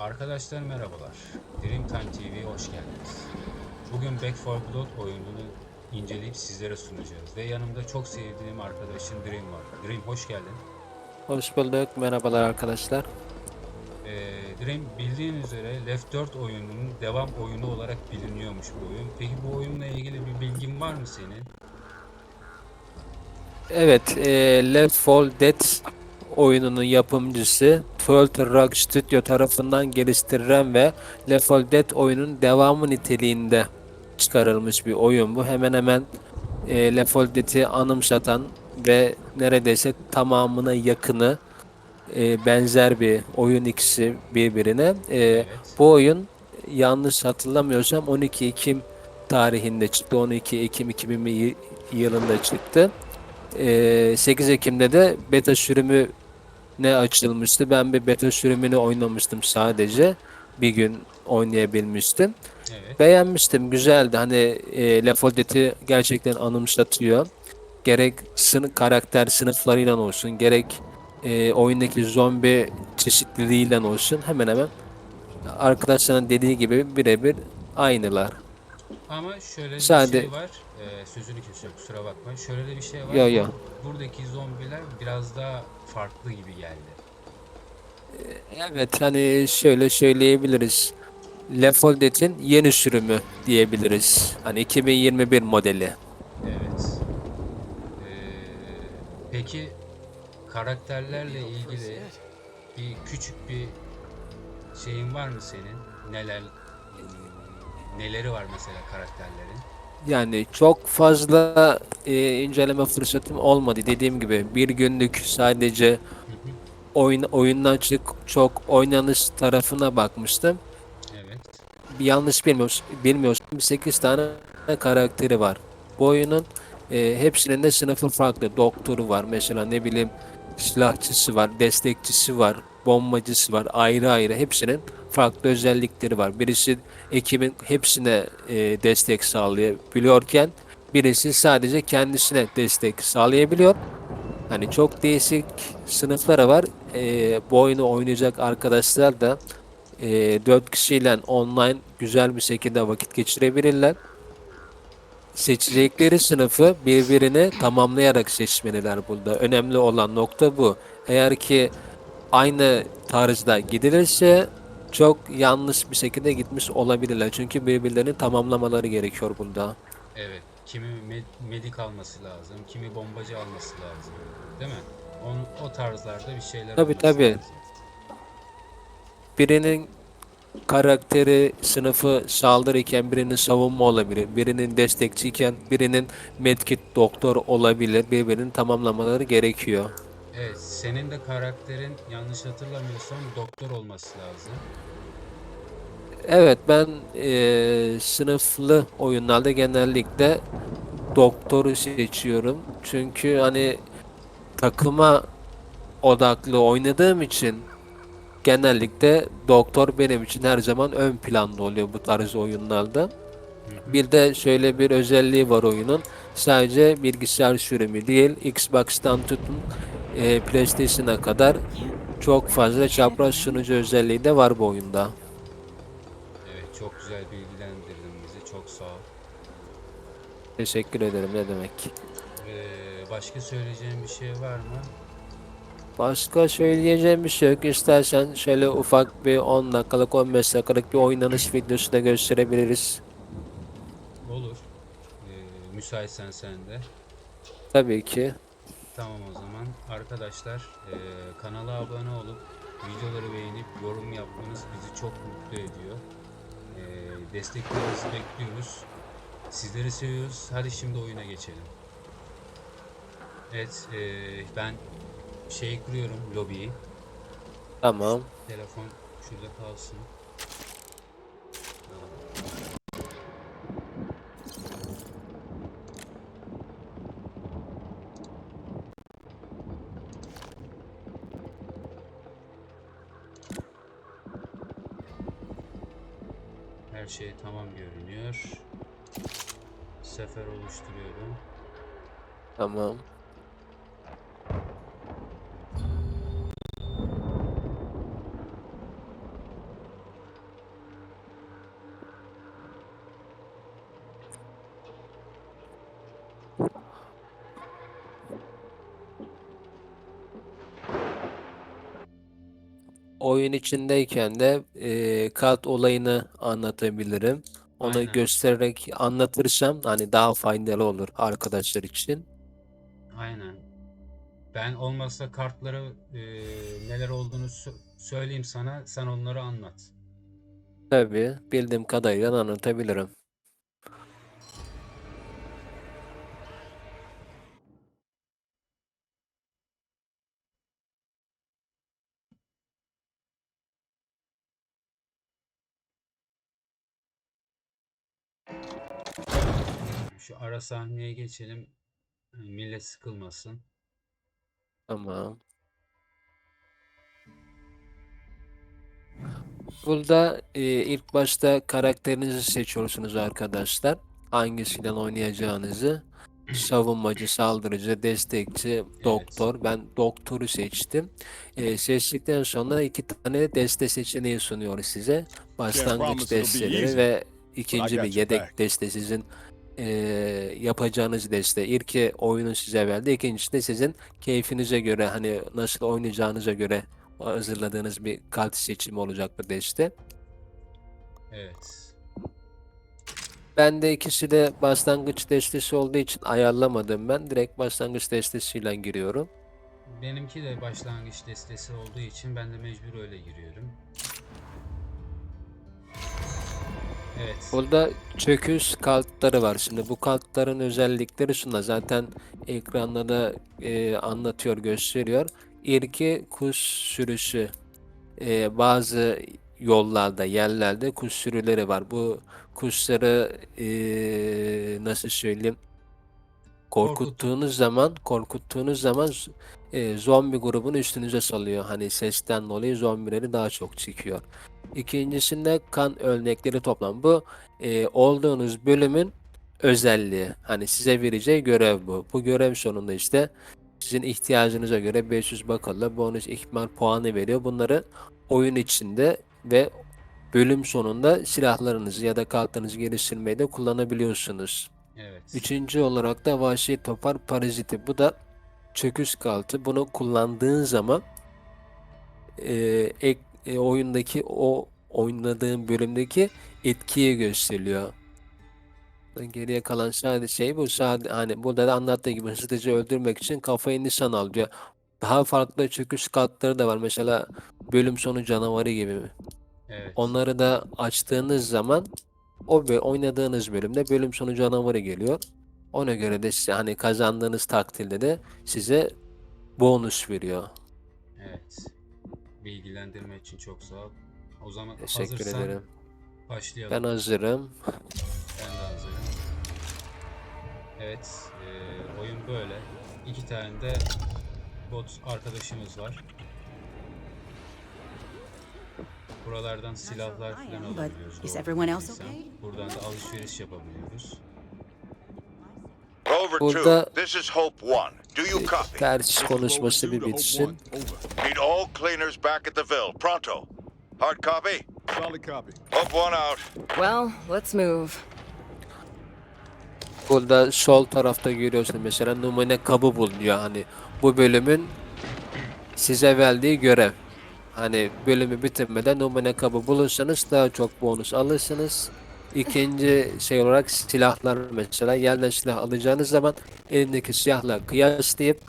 Arkadaşlar merhabalar. Dreamtime TV'ye hoş geldiniz. Bugün Back 4 Blood oyununu inceleyip sizlere sunacağız. Ve yanımda çok sevdiğim arkadaşım Dream var. Dream hoş geldin. Hoş bulduk. Merhabalar arkadaşlar. Ee, Dream bildiğin üzere Left 4 oyununun devam oyunu olarak biliniyormuş bu oyun. Peki bu oyunla ilgili bir bilgin var mı senin? Evet, e, Left 4 Dead oyununun yapımcısı 12 Rock Studio tarafından geliştirilen ve Left 4 Dead oyunun devamı niteliğinde çıkarılmış bir oyun bu. Hemen hemen e, Left 4 Dead'i anımsatan ve neredeyse tamamına yakını e, benzer bir oyun ikisi birbirine. E, Evet. Bu oyun yanlış hatırlamıyorsam 12 Ekim tarihinde çıktı. 12 Ekim 2020 yılında çıktı. Ee, 8 Ekim'de de beta sürümü ne açılmıştı. Ben bir beta sürümünü oynamıştım sadece. Bir gün oynayabilmiştim. Evet. Beğenmiştim. Güzeldi. Hani e, Left 4 Dead'i gerçekten anımsatıyor. Gerek sınıf karakter sınıflarıyla olsun, gerek e, oyundaki zombi çeşitliliğiyle olsun hemen hemen arkadaşların dediği gibi birebir aynılar. Ama şöyle bir Sade- şey var. Ee, sözünü kesiyorum kusura bakma. Şöyle de bir şey var. Yo, yo. Buradaki zombiler biraz daha farklı gibi geldi. Evet hani şöyle söyleyebiliriz. Left 4 Dead'in yeni sürümü diyebiliriz. Hani 2021 modeli. Evet. Ee, peki karakterlerle ilgili bir küçük bir şeyin var mı senin? Neler neleri var mesela karakterlerin? Yani çok fazla e, inceleme fırsatım olmadı. Dediğim gibi bir günlük sadece oyun oyundan çık çok oynanış tarafına bakmıştım. Evet. Yanlış bilmiyoruz, bilmiyorsam 8 tane karakteri var. Bu oyunun e, hepsinin de sınıfı farklı. Doktoru var mesela ne bileyim silahçısı var, destekçisi var, bombacısı var. Ayrı ayrı hepsinin farklı özellikleri var. Birisi ekibin hepsine e, destek sağlayabiliyorken birisi sadece kendisine destek sağlayabiliyor. Hani çok değişik sınıfları var. E, bu oyunu oynayacak arkadaşlar da e, 4 kişiyle online güzel bir şekilde vakit geçirebilirler. Seçecekleri sınıfı birbirini tamamlayarak seçmeliler burada. Önemli olan nokta bu. Eğer ki aynı tarzda gidilirse çok yanlış bir şekilde gitmiş olabilirler. Çünkü birbirlerini tamamlamaları gerekiyor burada. Evet. Kimi med- medik alması lazım, kimi bombacı alması lazım. Değil mi? On, o tarzlarda bir şeyler Tabii, olması tabii. lazım. Birinin karakteri sınıfı saldırırken birinin savunma olabilir. Birinin destekçiyken birinin medkit doktor olabilir. Birbirini tamamlamaları gerekiyor. Evet, senin de karakterin yanlış hatırlamıyorsam doktor olması lazım. Evet ben eee, sınıflı oyunlarda genellikle doktoru seçiyorum. Çünkü hani takıma odaklı oynadığım için genellikle doktor benim için her zaman ön planda oluyor bu tarz oyunlarda. Bir de şöyle bir özelliği var oyunun. Sadece bilgisayar sürümü değil, Xbox'tan tutun eee, PlayStation'a kadar çok fazla çapraz sunucu özelliği de var bu oyunda. Evet, çok güzel bilgilendirdin bizi. Çok sağ ol. Teşekkür ederim ne demek. Ee, başka söyleyeceğim bir şey var mı? Başka söyleyeceğim bir şey yok. İstersen şöyle ufak bir 10 dakikalık 15 dakikalık bir oynanış videosu da gösterebiliriz. Olur. Ee, müsaitsen sen de. Tabii ki. Tamam o zaman. Arkadaşlar ee, kanala abone olup videoları beğenip yorum yapmanız bizi çok mutlu ediyor. Ee, desteklerinizi bekliyoruz. Sizleri seviyoruz. Hadi şimdi oyuna geçelim. Evet, ee, ben şeyi kuruyorum lobiyi. Tamam. Telefon şurada kalsın. Şey tamam görünüyor. Sefer oluşturuyorum. Tamam. Oyun içindeyken de e, kart olayını anlatabilirim. Onu Aynen. göstererek anlatırsam hani daha faydalı olur arkadaşlar için. Aynen. Ben olmazsa kartları e, neler olduğunu sö- söyleyeyim sana. Sen onları anlat. Tabii bildiğim kadarıyla anlatabilirim. Ara sahneye geçelim. Millet sıkılmasın. Tamam. Burada e, ilk başta karakterinizi seçiyorsunuz arkadaşlar. Hangisinden oynayacağınızı. Savunmacı, saldırıcı, destekçi, doktor. Ben doktoru seçtim. E, seçtikten sonra iki tane deste seçeneği sunuyor size. Başlangıç desteleri ve ikinci bir yedek deste sizin e, yapacağınız deste. İlki oyunun size verdi. İkincisi de sizin keyfinize göre hani nasıl oynayacağınıza göre hazırladığınız bir kart seçimi olacak bu deste. Evet. Ben de ikisi de başlangıç destesi olduğu için ayarlamadım ben. Direkt başlangıç destesiyle giriyorum. Benimki de başlangıç destesi olduğu için ben de mecbur öyle giriyorum. Evet. Burada çöküş kartları var. Şimdi bu kartların özellikleri şunlar. Zaten ekranda da e, anlatıyor, gösteriyor. İlki kuş sürüsü. E, bazı yollarda, yerlerde kuş sürüleri var. Bu kuşları e, nasıl söyleyeyim? Korkuttuğunuz zaman, korkuttuğunuz zaman e, zombi grubunu üstünüze salıyor. Hani sesten dolayı zombileri daha çok çekiyor. İkincisinde kan örnekleri toplam. Bu e, olduğunuz bölümün özelliği. Hani size vereceği görev bu. Bu görev sonunda işte sizin ihtiyacınıza göre 500 bakalla bonus ihmal puanı veriyor. Bunları oyun içinde ve bölüm sonunda silahlarınızı ya da kartlarınızı geliştirmeye de kullanabiliyorsunuz. Evet. Üçüncü olarak da vahşi topar paraziti. Bu da çöküş kartı. Bunu kullandığın zaman e, ek, e, oyundaki o oynadığın bölümdeki etkiyi gösteriyor. Geriye kalan sadece şey bu. Sadece, hani burada da anlattığı gibi hızlıca öldürmek için kafayı nişan alıyor. Daha farklı çöküş kartları da var. Mesela bölüm sonu canavarı gibi. Evet. Onları da açtığınız zaman o ve oynadığınız bölümde bölüm sonu canavarı geliyor. Ona göre de size hani kazandığınız takdirde de size bonus veriyor. Evet. Bilgilendirme için çok sağ ol. O zaman Teşekkür hazırsan ederim. başlayalım. Ben hazırım. Ben de hazırım. Evet, eee, oyun böyle. İki tane de bot arkadaşımız var. Buralardan silahlar falan alabiliyoruz. doğru? Buradan da alışveriş yapabiliyoruz. Rover Burada- 2, this is Hope 1. Do you copy? Ters konuşması bir bitsin. Need all cleaners back at the Ville. Pronto. Hard copy? Solid copy. Hope 1 out. Well, let's move. Burada sol tarafta görüyorsunuz mesela numune kabı bulunuyor. Hani bu bölümün size verdiği görev. Hani bölümü bitirmeden numune kabı bulursanız daha çok bonus alırsınız. İkinci şey olarak silahlar mesela yerden silah alacağınız zaman elindeki silahla kıyaslayıp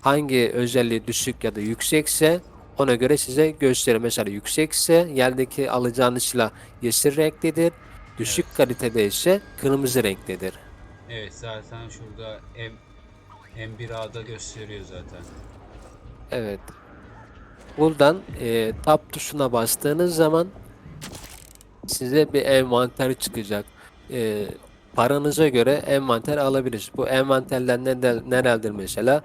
hangi özelliği düşük ya da yüksekse ona göre size gösterir. Mesela yüksekse yerdeki alacağınız silah yeşil renklidir. Düşük kalitede ise kırmızı renklidir. Evet, zaten şurada M M1A'da gösteriyor zaten. Evet. Buradan e, tab tuşuna bastığınız zaman size bir envanter çıkacak. E, paranıza göre envanter alabiliriz. Bu envanterler ne, nelerdir mesela?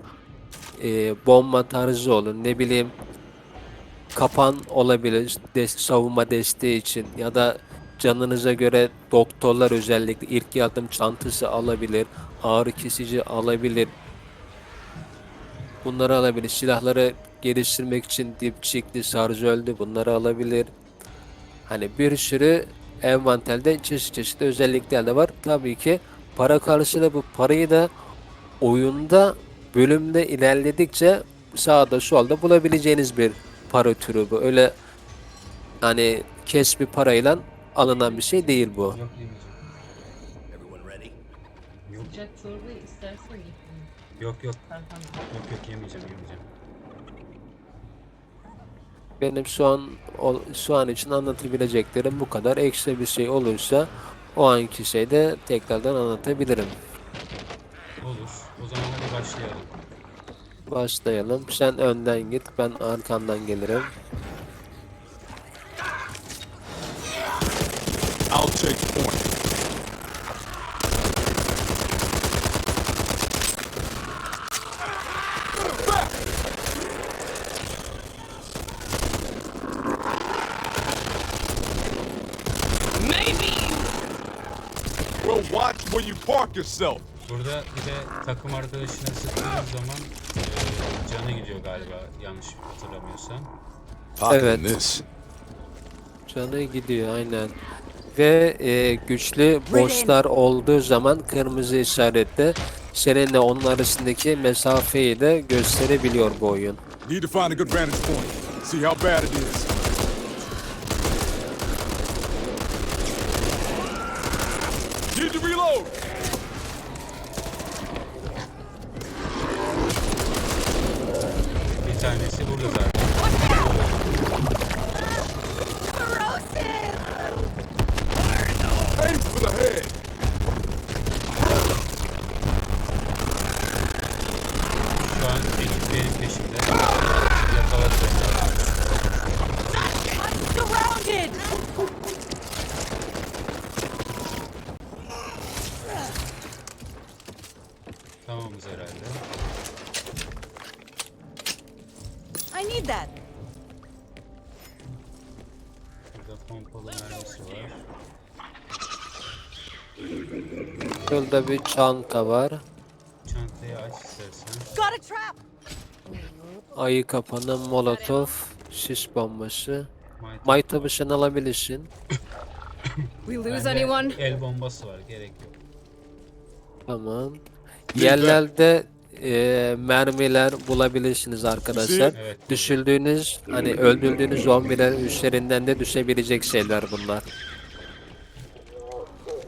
E, bomba tarzı olur. Ne bileyim kapan olabilir. Des, savunma desteği için ya da canınıza göre doktorlar özellikle ilk yardım çantası alabilir. Ağrı kesici alabilir. Bunları alabilir. Silahları geliştirmek için dipçikli, şarjöldü bunları alabilir. Hani bir sürü envanterde çeşit çeşit özellikler de var. Tabii ki para karşılığı bu parayı da oyunda bölümde ilerledikçe sağda solda bulabileceğiniz bir para türü bu. Öyle hani kes bir parayla alınan bir şey değil bu. Yok yemeyeceğim. Yok yok yok yemeyeceğim yemeyeceğim. Benim şu an şu an için anlatabileceklerim bu kadar. Ekstra bir şey olursa o anki şeyde tekrardan anlatabilirim. Olur. O zaman hadi başlayalım. Başlayalım. Sen önden git, ben arkandan gelirim. I'll take point. Well, watch where you park yourself. Burada bir de takım arkadaşına sıktığınız zaman eee, canı gidiyor galiba yanlış hatırlamıyorsam. Evet. this. Canı gidiyor aynen. Ve e, güçlü bosslar olduğu zaman kırmızı işaretle seninle onun arasındaki mesafeyi de gösterebiliyor bu oyun. Need to find a good vantage point. See how bad it is. Aim for the head. Şurada bir çanta var. Çantayı aç istersen. Ayı kapanı, molotof, sis bombası. Maytap Maytabı sen alabilirsin. We lose anyone? El bombası var gerek yok. Tamam. Yerlerde e, mermiler bulabilirsiniz arkadaşlar. Evet. Düşürdüğünüz, hani öldürdüğünüz zombiler üzerinden de düşebilecek şeyler bunlar.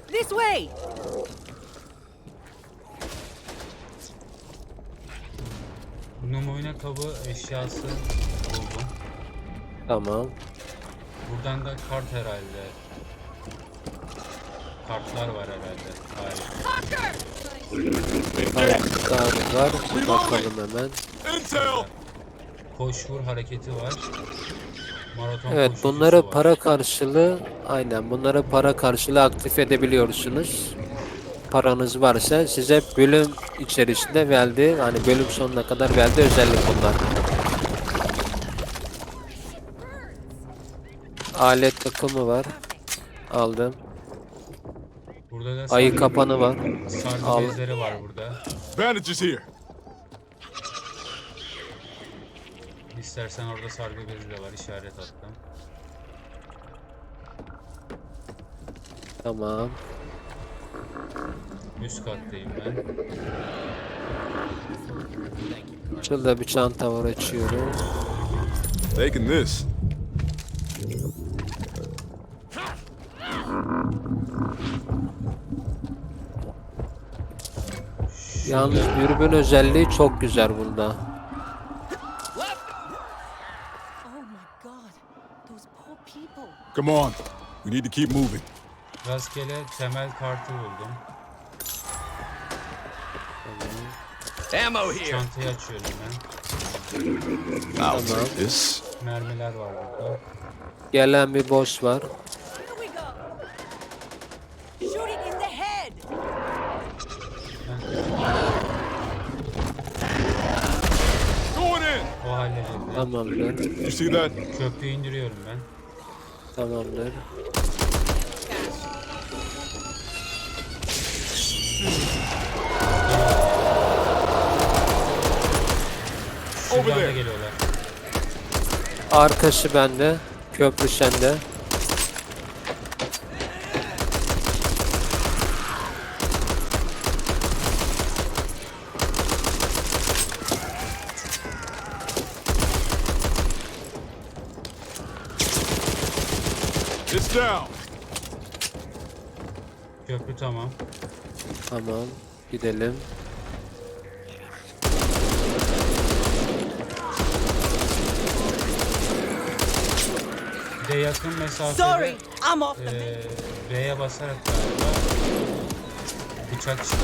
This way! Numune kabı eşyası buldum. Tamam. Buradan da kart herhalde. Kartlar var herhalde. Hayır. Kartlar var. Bakalım hemen. Intel. Koş vur hareketi var. Maraton Evet bunları var. para karşılığı aynen bunları para karşılığı aktif edebiliyorsunuz. Paranız varsa size bölüm içerisinde verdiği hani bölüm sonuna kadar verdiği özellik bunlar. Alet takımı var. Aldım. Burada da Ayı sargı- kapanı var. Sargı Al. bezleri var burada. Bandages here. İstersen orada sargı bezi de var işaret attım. Tamam. Üst kattayım ben. Şurada bir çanta var açıyorum. Taking this. Yalnız dürbün özelliği çok güzel bunda. Oh my god, those poor people. Come on. We need to keep moving. Rastgele temel kartı buldum. Çantayı açıyorum ben. I'll take this. Mermiler var burada. Gelen bir boss var. Here we go! Shooting in the head! Going in. O halledildi. Tamamdır. You see that? Köprüyü indiriyorum ben. Tamamdır. Over da there. geliyorlar. Arkası bende. Köprü sende. It's down. Köprü tamam. Tamam. Gidelim. De yakın mesafede Sorry, I'm off the eee B'ye basarak galiba bıçak çıkar.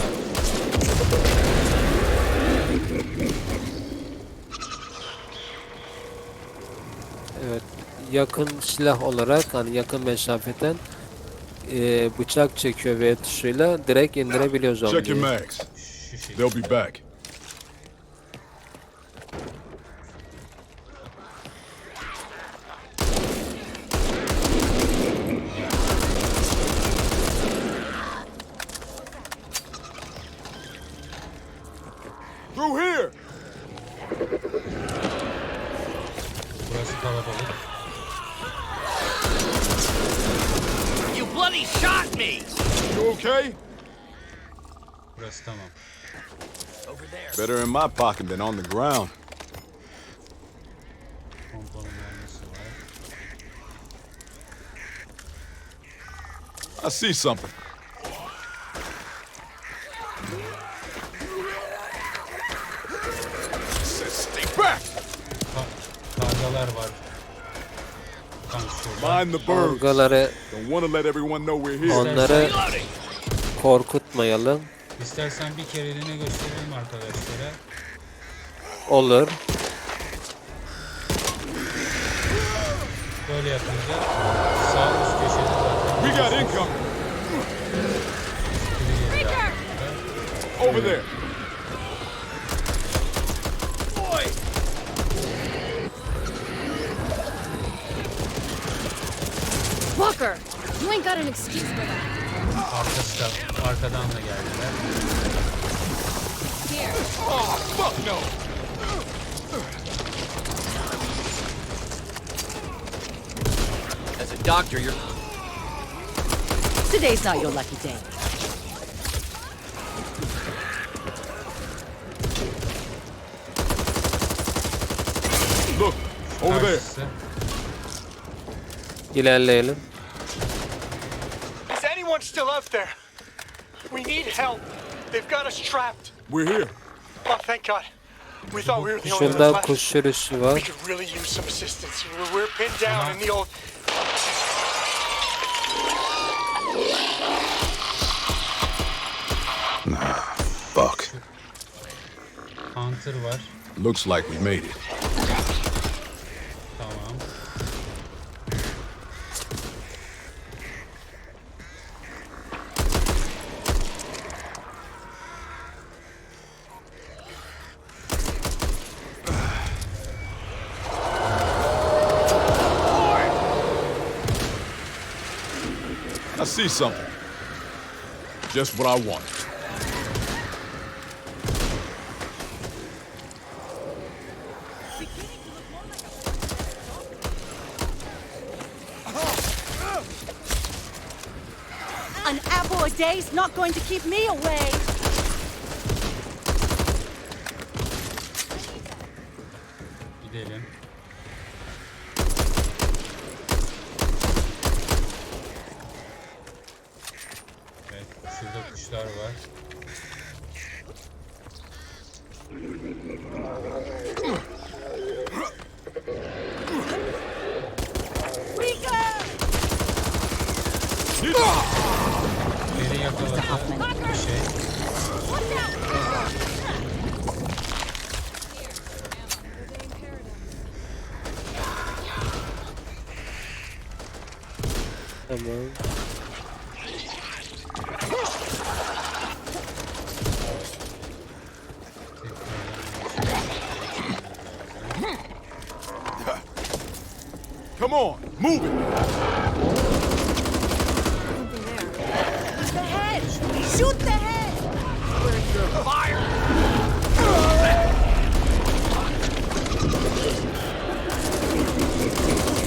Evet. Yakın silah olarak hani yakın mesafeden e, bıçak çekiyor V tuşuyla direkt indirebiliyor Check your zombiyi. mags. They'll be back. Through here. Burası kalabalık. You bloody shot me! You okay? Burası tamam. Over there. Better in my pocket than on the ground. I see something. Stay back! Ka kargalar var. Tam şurada. Mind the birds. Kavgaları Don't want to let everyone know we're here. onları korkutmayalım. İstersen bir kereliğine gösterelim arkadaşlara. Olur. Böyle yapınca sağ üst köşede zaten We got income over there. Walker, you ain't got an excuse for that. Arkası da, arkadan da geldiler. Here. Oh, fuck no! As a doctor, you're. Today's not your lucky day. Look, over there. İlerleyelim. Is anyone still out there? We need help. They've got us trapped. We're here. Oh, thank God. We thought we were the only ones Şurada left. kuş sürüsü We could really use some assistance. We're pinned down in the old. Fuck. Var. Looks like we made it. Tamam. I see something. Just what I wanted. Apple a day is not going to keep me away. Gidelim. Evet, şurada kuşlar var. Come on, move it. The head! Shoot the head!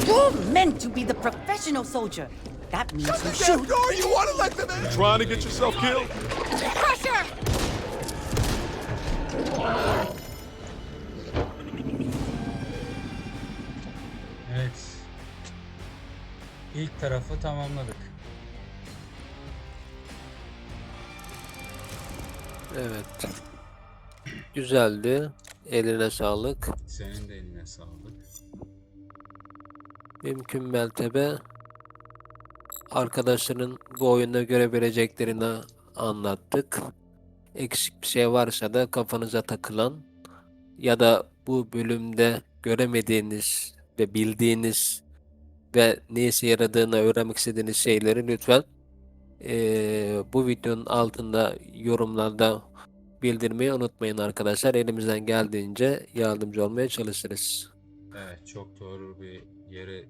You're meant to be the professional soldier. That means you shoot. you want to let them in? Trying to get yourself killed? Tarafı tamamladık. Evet. Güzeldi. Eline sağlık. Senin de eline sağlık. Mümkün mertebe arkadaşların bu oyunda görebileceklerini anlattık. Eksik bir şey varsa da kafanıza takılan ya da bu bölümde göremediğiniz ve bildiğiniz ve ne işe yaradığını öğrenmek istediğiniz şeyleri lütfen eee, bu videonun altında yorumlarda bildirmeyi unutmayın arkadaşlar. Elimizden geldiğince yardımcı olmaya çalışırız. Evet çok doğru bir yere